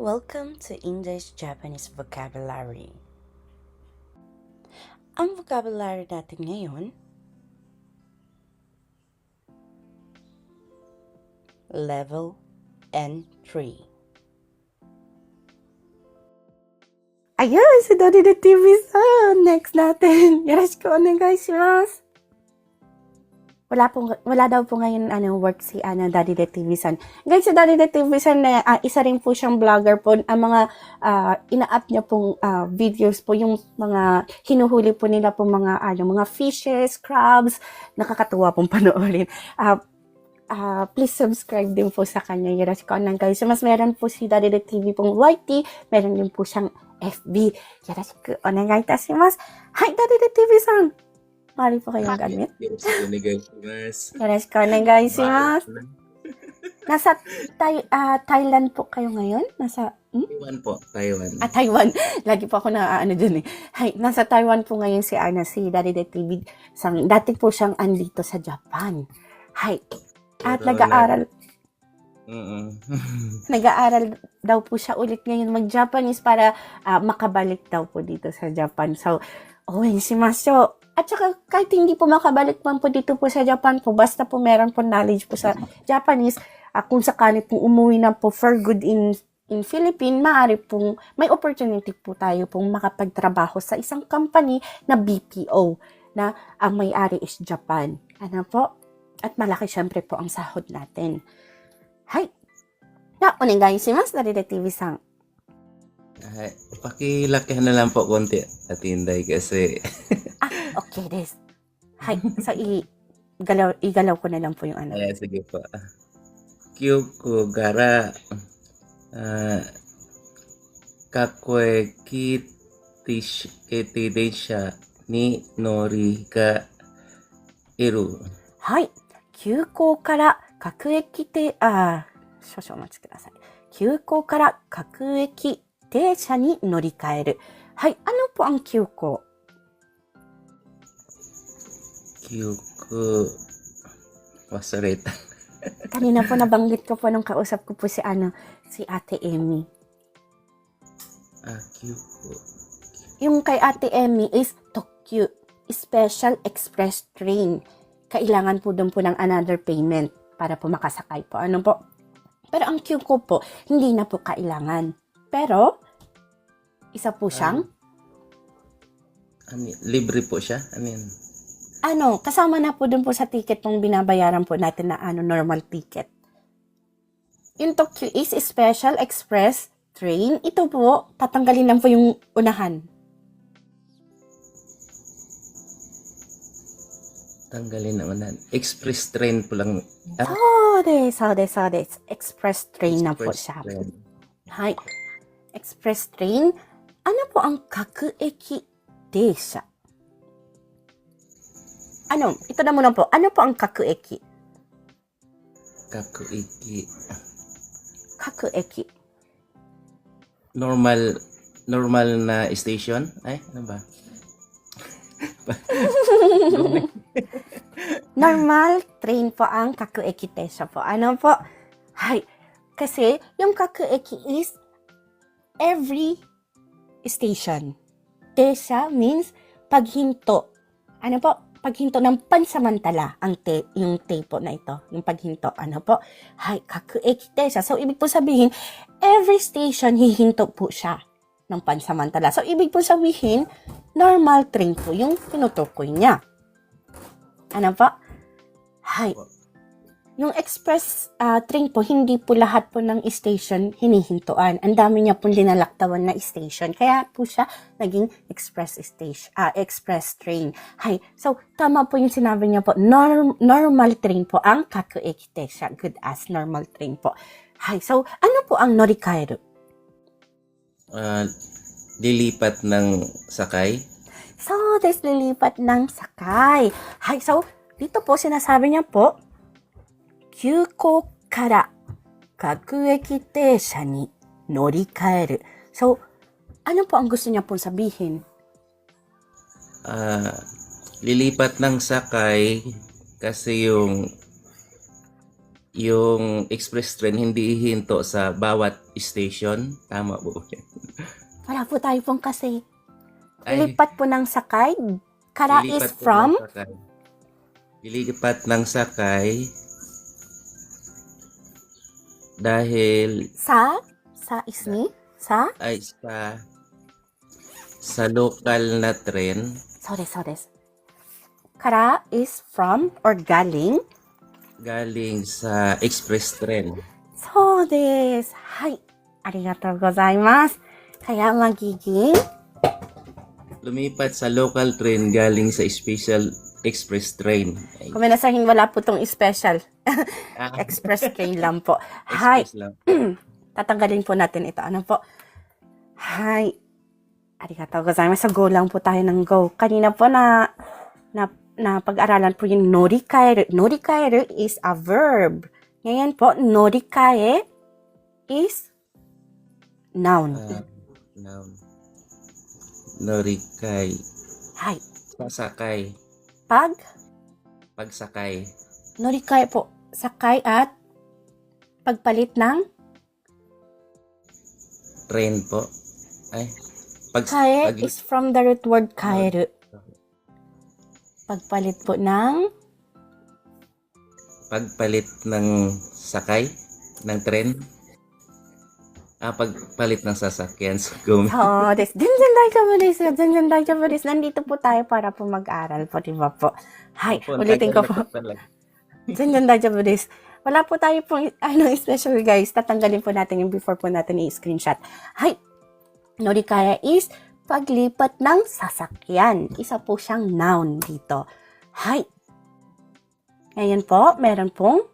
Welcome to English Japanese Vocabulary. Ang vocabulary natin ngayon, level N3. Ayun, si Daddy the TV san. Next natin. Yoroshiku onegaishimasu. Wala po, wala daw po ngayon ano, work si ano, Daddy the TV san. Guys, si Daddy the TV san, na, ah, isa rin po siyang vlogger po. Ang mga ah, ina-up niya pong ah, videos po, yung mga hinuhuli po nila po mga, ano, mga fishes, crabs, nakakatuwa pong panoorin. Ah, ah, please subscribe din po sa kanya. Yoroshiku onegai guys. Mas meron po si Daddy the TV pong YT, meron din po siyang FB. Yoroshiku onegai itashimasu. Hi, Daddy the TV san. Mari po kayong gamit. よろしくお願いします。よろしくお願いします。Nasa Thai, ah, Thailand po kayo ngayon? Nasa, hmm? Taiwan po, Taiwan. Ah, Taiwan. Lagi po ako na ano dun eh. Hay, nasa Taiwan po ngayon si Ana, si Daddy the TV. Sang, dati po siyang andito sa Japan. Hay. At Pero nag-aaral, Mm-mm. nag-aaral daw po siya ulit ngayon mag-Japanese para ah, makabalik daw po dito sa Japan. So, owen shimasyo. at saka kahit hindi po makabalik man po dito po sa Japan po, basta po meron po knowledge po sa Japanese, ah, kung sakali po umuwi na po for good in in Philippines, maaari pong may opportunity po tayo pong makapagtrabaho sa isang company na BPO na ang may-ari is Japan. Ano po? At malaki syempre po ang sahod natin. Hay. Na, onegai shimasu, Daride TV-san. Ay, pakilakihan na lang po konti at Inday kasi Okay des. Hay. So, i galaw, igalaw ko na lang po yung ano. ay sige po. Kyoko gara uh, kakwe kitish ete desha ni nori ga iru. はい。急行から各駅停、あー少々お待ちください。急行から各駅停車に乗り換える。はい。ano po ang 急行 Kyoko wasareta. Kanina po nabanggit ko po nung kausap ko po si ano, si Ate Emmy. Ah, Kyoko. Yung kay Ate Emmy is Tokyu, Special Express Train. Kailangan po doon po ng another payment para po makasakay po. Ano po? Pero ang Kyuko po, hindi na po kailangan. Pero, isa po siyang, Ano, yun? libre po siya? Ano yun? ano, kasama na po dun po sa ticket pong binabayaran po natin na ano, normal ticket. Yung Tokyo is Special Express Train, ito po, tatanggalin lang po yung unahan. Tanggalin na unahan. Express train po lang. Ah? Oh, des, oh, des. Express train Express na po siya. Train. Hi. Express train. Ano po ang kakueki desha? Ano? Ito na muna po. Ano po ang kakueki? Kakuiki. Kakueki. Normal normal na station? Ay, ano ba? Normal train po ang kakueki desha po. Ano po? Hi. Kasi yung kakueki is every station. Desha means paghinto. Ano po? Paghinto ng pansamantala ang te, yung te po na ito. Yung paghinto. Ano po? Hay, kakueki desha. So, ibig po sabihin, every station hihinto po siya ng pansamantala. So, ibig po sabihin, normal train po yung tinutukoy niya. Ano po? Hay. Yung express ah, train po, hindi po lahat po ng station hinihintuan. Ang dami niya pong linalaktawan na station. Kaya po siya naging express station, ah, express train. Hay. So, tama po yung sinabi niya po. Norm, normal train po ang kakueki desha. Good as normal train po. Hay. So, ano po ang norikaeru? Ah, lilipat ng sakay. So, des lilipat ng sakay. Hay, so, dito po sinasabi niya po, 急行から各駅停車に乗り換える. So, ano po ang gusto niya po sabihin? Ah, lilipat ng sakay kasi yung yung express train hindi hihinto sa bawat station. Tama po yan. Wala po tayo pong kasi. Ay, Lipat po ng sakay. Kara lilipat is po from ng sakay. Lilipat ng sakay dahil... Sa? Sa isni? Sa? Ay, sa... Sa local na trend. So des, so des. Kara is from or galing? Galing sa express trend. So des. Hi. Arigatou gozaimasu. Kaya magiging... Lumipat sa local train galing sa special express train. Ay. Kuminasahing wala po tong special ah, Express train lang po. Hi. lang. Tatanggalin po natin ito. Ano po? Hi. Arigatou gozaimasu. Go lang po tayo ng go. Kanina po na, na, na pag-aralan po yung norikaeru. Norikaeru is a verb. Ngayon po, norikae is noun. Ah, noun. Norikay. Hi. Sasakay. Pag, Pagsakay. norikae po, sakay at pagpalit ng train po. Ay, pag, kae pag, is from the root word kaeru. Pagpalit po ng pagpalit ng sakay ng tren. Ah, pagpalit ng sasakyan sa gumi. Oo, oh, this. Dinjan dai Japanese. Dinjan dai Japanese. Nandito po tayo para po mag-aral po, di ba po? Hi, ulitin ko po. Ganyan na job. Wala po tayo pong ano, special guys. Tatanggalin po natin yung before po natin i-screenshot. Hi! Norikaya is paglipat ng sasakyan. Isa po siyang noun dito. Hi! Ngayon po, meron pong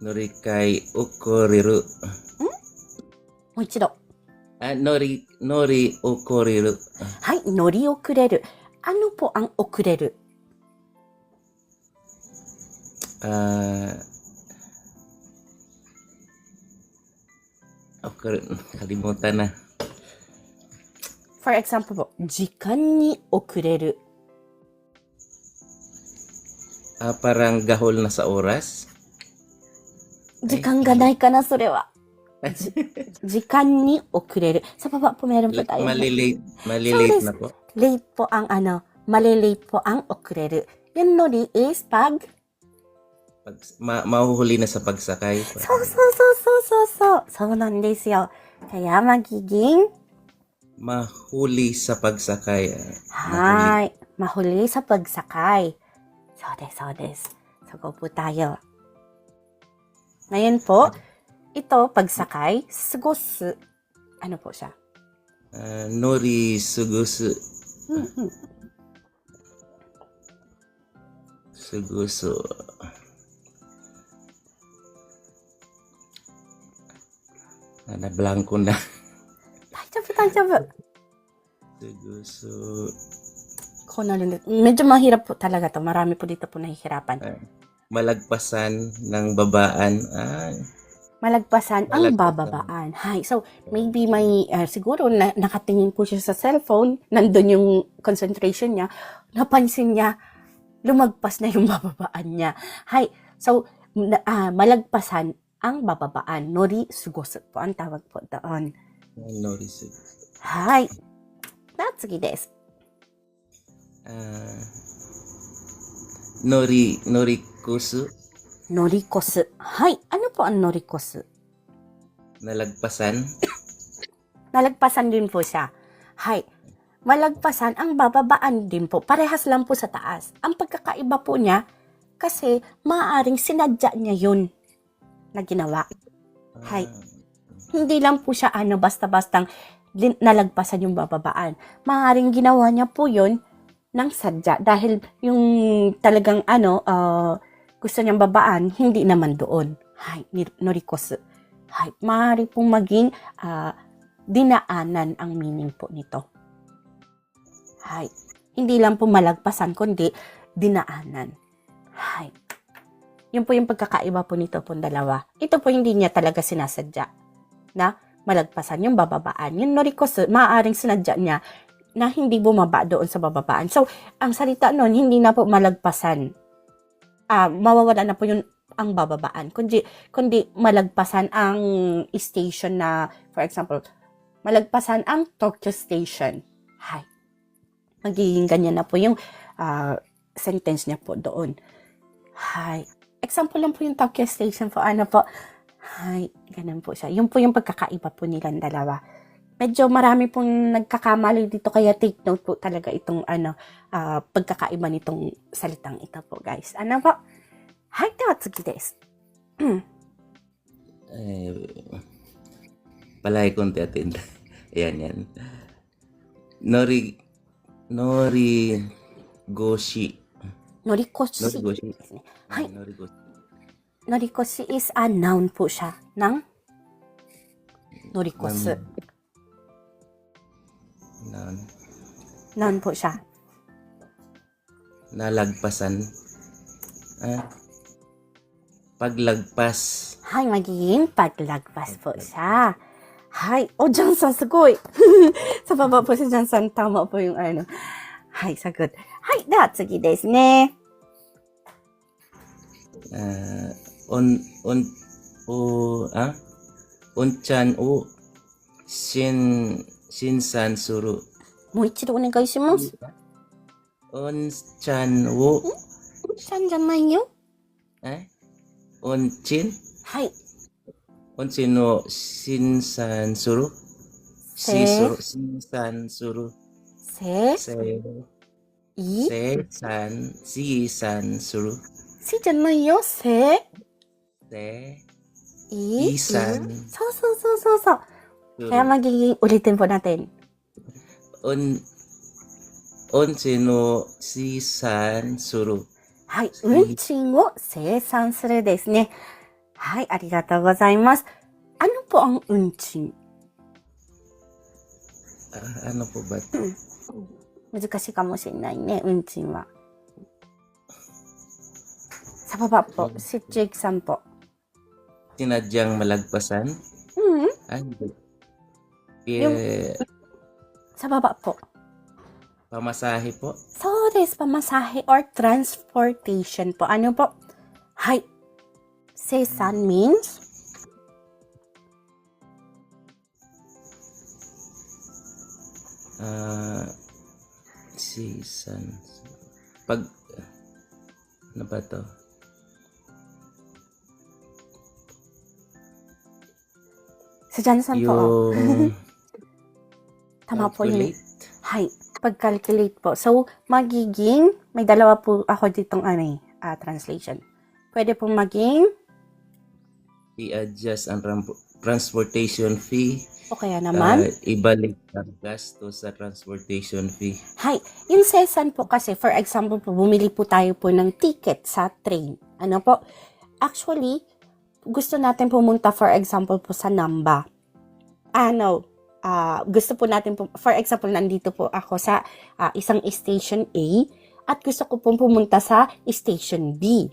Norikai okoriru. Hmm? Moichido. Ah, nori, nori okoriru. Hi, nori okureru. Ano po ang okureru? れる Ah, okay, kalimutan na. For example po, 時間に遅れる。 Ah, parang gahol na sa oras. 時間がないかな、それは。時間に遅れる. Sa baba po meron po tayo. malilate, malilate So, na po. Late po ang ano, malilate po ang 遅れる. Yung nori is pag, Pag, ma, mahuhuli na sa pagsakay. そうそうそうそうそうそう。そうなんですよ。Kaya magiging, Mahuli sa pagsakay. ah, はーい。mahuli sa pagsakay. そうです、そうです。So, go po tayo. Ngayon po, ito, pagsakay, sugosu. Ano po siya? Ah, nori sugusu. Sugusu. na nablanko na. Ay, tabi, tabi. Suguso. Corner ulit. Medyo mahirap po talaga to. Marami po dito po nahihirapan. Ay, eh, malagpasan ng babaan. Ay. Malagpasan, malagpasan. ang bababaan. Hi. So, maybe may, uh, siguro na, nakatingin po siya sa cellphone, nandun yung concentration niya, napansin niya, lumagpas na yung bababaan niya. Hi. So, uh, malagpasan ang bababaan. Nori sugosu po ang tawag po doon. nori sugusu. Hi. Natsugi desu. Ah, nori, nori kusu. Norikosu. Hi. Ano po ang norikosu? Nalagpasan. Nalagpasan din po siya. Hay. Malagpasan ang bababaan din po. Parehas lang po sa taas. Ang pagkakaiba po niya, kasi maaaring sinadya niya yun na ginawa. Hi. Ah, Hindi lang po siya ano, basta-bastang nalagpasan yung bababaan. Maaaring ginawa niya po yun ng sadya dahil yung talagang ano, ah, gusto niyang babaan, hindi naman doon. Hay, norikosu. Hay, maaari pong maging ah, dinaanan ang meaning po nito. Hay, hindi lang po malagpasan, kundi dinaanan. Hay. Yun po yung pagkakaiba po nito pong dalawa. Ito po hindi niya talaga sinasadya na malagpasan yung bababaan. Yung norikosu, maaaring sinadya niya na hindi bumaba doon sa bababaan. So, ang salita nun, hindi na po malagpasan. Ah, mawawala na po yung ang bababaan. Kundi, kundi malagpasan ang station na, for example, malagpasan ang Tokyo Station. Hay. Magiging ganyan na po yung ah, sentence niya po doon. Hay. Example lang po yung Tokyo Station po. Ano po? Hay. Ganun po siya. Yun po yung pagkakaiba po nilang dalawa. Medyo marami pong nagkakamali dito kaya take note po talaga itong ano ah, pagkakaiba nitong salitang ito po guys. Ano po? Tsugi desu. えー、palagi kong tiyatin. Ayan, yan. Nori, nori, goshi. 乗り越し Nori goshi. ですね。はい。 Nori goshi. 乗り越し is a noun po siya. Nang? 乗り越す。 Na, Noun po siya. nalagpasan. Ah, paglagpas. はい、magiging paglagpas po siya. Hay. Oh, Johnson, すごい。sa baba po si Johnson, tama po yung ano. はい、サク。はい、では次ですね。うん、おん、お、あ？うんちゃんを、しん、しんさんする。もう一度お願いします。おんちゃんお、ん？うんちゃんじゃないよ。え？おんちん？はい。おんちんを、しんさんする？しする、しんさんする？せー。せー。suru. せ、 Se, い、 se, san, si, san suru. せじゃないよ。せ、 Se, い、 isan そうそうそうそうそう。 suru. Kaya magiging ulitin po natin. On, onchin no si, san suru. はい。運賃を生産するですね。はい。ありがとうございます。Ano po ang 運賃 Ah, ano po ba? 難しいかもしれないね、運賃は。Sa baba po, si Jake san po. Sinadyang malagpasan? Hmm, Ah, hindi. Yung- Eh, sa baba po. pamasahe po? そうです。pamasahe or transportation po. Ano po? はい。生産 means Ah, season. Pag, ano ba to? si Johnson po. oh. Tama po yun. Hay. Pag-calculate po. So, magiging, may dalawa po ako ditong ano eh, ah, translation. Pwede po maging, I-adjust ang ram- transportation fee. o kaya naman, Ah, ibalik ang gasto sa transportation fee. Yung sesan po kasi, for example po, bumili po tayo po ng ticket sa train. Ano po? Actually, gusto natin pumunta, for example po, sa Namba. Ano, ah, gusto po natin po, for example, nandito po ako sa ah, isang station A at gusto ko pong pumunta sa station B.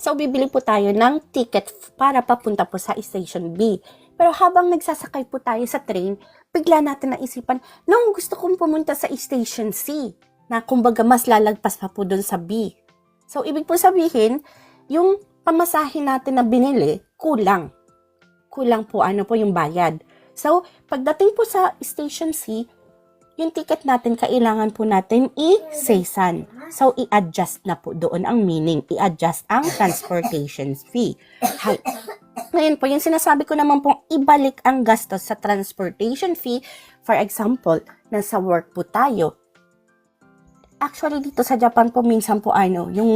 So, bibili po tayo ng ticket para papunta po sa station B. Pero habang nagsasakay po tayo sa train, bigla natin naisipan, no, gusto kong pumunta sa station C na kumbaga mas lalagpas pa po doon sa B. So, ibig po sabihin, yung pamasahe natin na binili, kulang. Kulang po ano po yung bayad. So, pagdating po sa station C, yung ticket natin, kailangan po natin i-seisan. So, i-adjust na po doon ang meaning. I-adjust ang transportation fee. Hay. Ngayon po, yung sinasabi ko naman pong ibalik ang gastos sa transportation fee. For example, nasa work po tayo. Actually, dito sa Japan po, minsan po ano, yung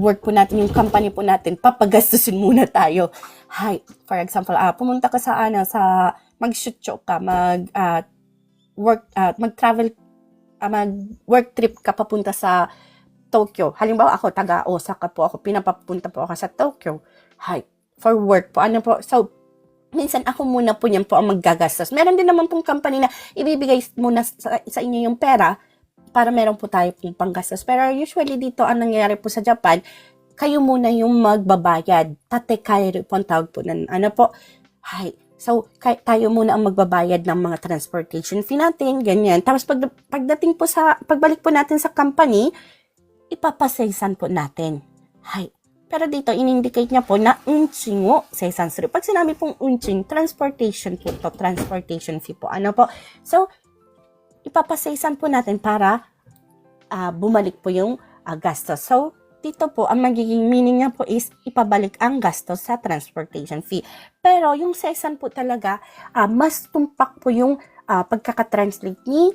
work po natin, yung company po natin, papagastusin muna tayo. Hay, for example, ah, pumunta ka sa ano, sa mag-shoot ka, mag ah, work, ah, mag-travel, ah, mag-work trip ka papunta sa Tokyo. Halimbawa ako, taga Osaka po ako, pinapapunta po ako sa Tokyo. Hay, for work po. Ano po, so, minsan ako muna po yan po ang maggagastos. Meron din naman pong company na ibibigay muna sa, sa inyo yung pera para meron po tayo pong panggastos. Pero usually dito, ang nangyayari po sa Japan, kayo muna yung magbabayad. Tate kairo po ang tawag po ng ano po. Hay, So, tayo muna ang magbabayad ng mga transportation fee natin, ganyan. Tapos pag, pagdating po sa, pagbalik po natin sa company, ipapasensan po natin. Hay, Pero dito, in-indicate niya po na unching wo seisan suru. Pag sinabi pong unching, transportation po to, transportation fee po. Ano po? So, ipapaseisan po natin para ah, bumalik po yung ah, gastos. So, dito po, ang magiging meaning niya po is ipabalik ang gastos sa transportation fee. Pero yung seisan po talaga, ah, mas tumpak po yung ah, pagkakatranslate ni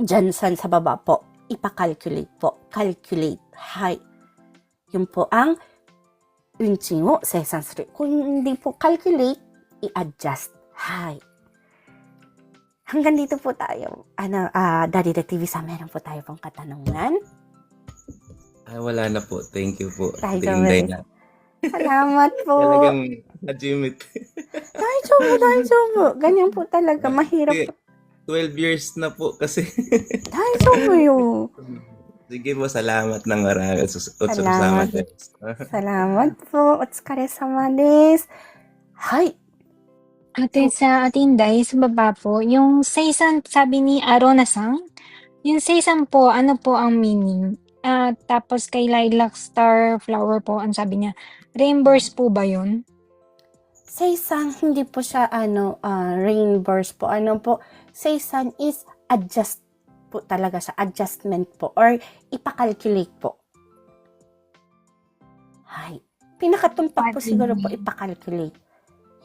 Johnson sa baba po. Ipa-calculate po. Calculate. Hi. Yun po ang unching seisan suru. Kung hindi po calculate, i-adjust. Hi. Hanggang dito po tayo. Ano, ah, Daddy the TV sa meron po tayo pong katanungan. Ah, wala na po. Thank you po. Dahil Tinday sa- na. Salamat po. Talagang na-jimit. Dahil jobo, dahil jobo. Ganyan po talaga. Mahirap. Hindi, 12 years na po kasi. Dahil jobo yun. Sige po, salamat ng marami. Salamat. Salamat po. Otsukare sama desu. Hay. Ate, sa ating Day, sa baba po, yung seisan, sabi ni Arona-san, yung seisan po, ano po ang meaning? Ah, tapos kay Lilac Star Flower po, ang sabi niya, reimburse po ba yun? Seisan, hindi po siya ano, ah, reimburse po. Ano po, seisan is adjust po talaga siya. Adjustment po. Or ipakalculate po. Hay. Pinakatumpak po siguro po ipakalculate.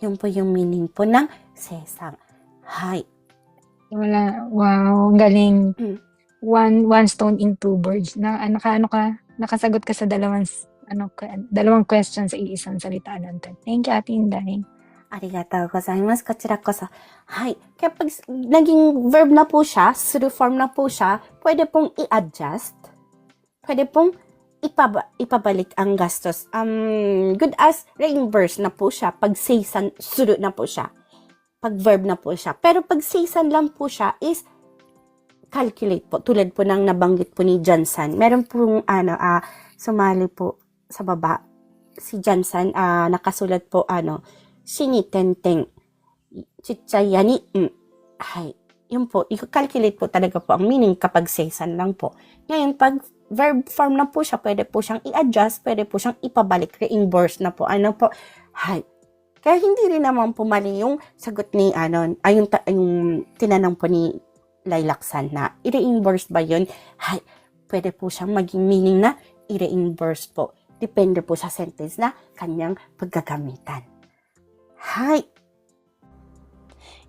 Yun po yung meaning po ng sesang. Hay. Wala, wow, galing. Mm one one stone in two birds na ano ka ano ka nakasagot ka sa dalawang ano dalawang question sa iisang salita ng Thank you Ate Inday. Arigatou gozaimasu. Kochira koso. Hi. Kaya pag naging verb na po siya, through form na po siya, pwede pong i-adjust. Pwede pong ipaba, ipabalik ang gastos. Um, good as reimburse na po siya pag season, suru na po siya. Pag verb na po siya. Pero pag season lang po siya is calculate po. Tulad po ng nabanggit po ni Johnson. Meron pong ano, uh, sumali po sa baba. Si Johnson, uh, ah, nakasulat po ano, sinitenteng. Chichayani. Mm. Ay, yun po, i-calculate po talaga po ang meaning kapag season lang po. Ngayon, pag verb form na po siya, pwede po siyang i-adjust, pwede po siyang ipabalik, reimburse na po. Ano po, hi. Kaya hindi rin naman po mali yung sagot ni, ano, ay yung, yung tinanong po ni Lailaksan na, i-reimburse ba yun? Hay. Pwede po siyang maging meaning na i-reimburse po. Depende po sa sentence na kanyang paggagamitan. Hi!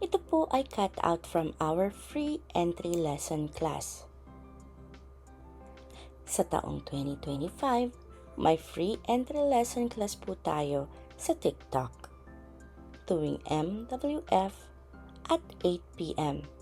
Ito po ay cut out from our free entry lesson class. Sa taong 2025, may free entry lesson class po tayo sa TikTok tuwing MWF at 8pm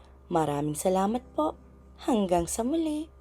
Maraming salamat po. Hanggang sa muli.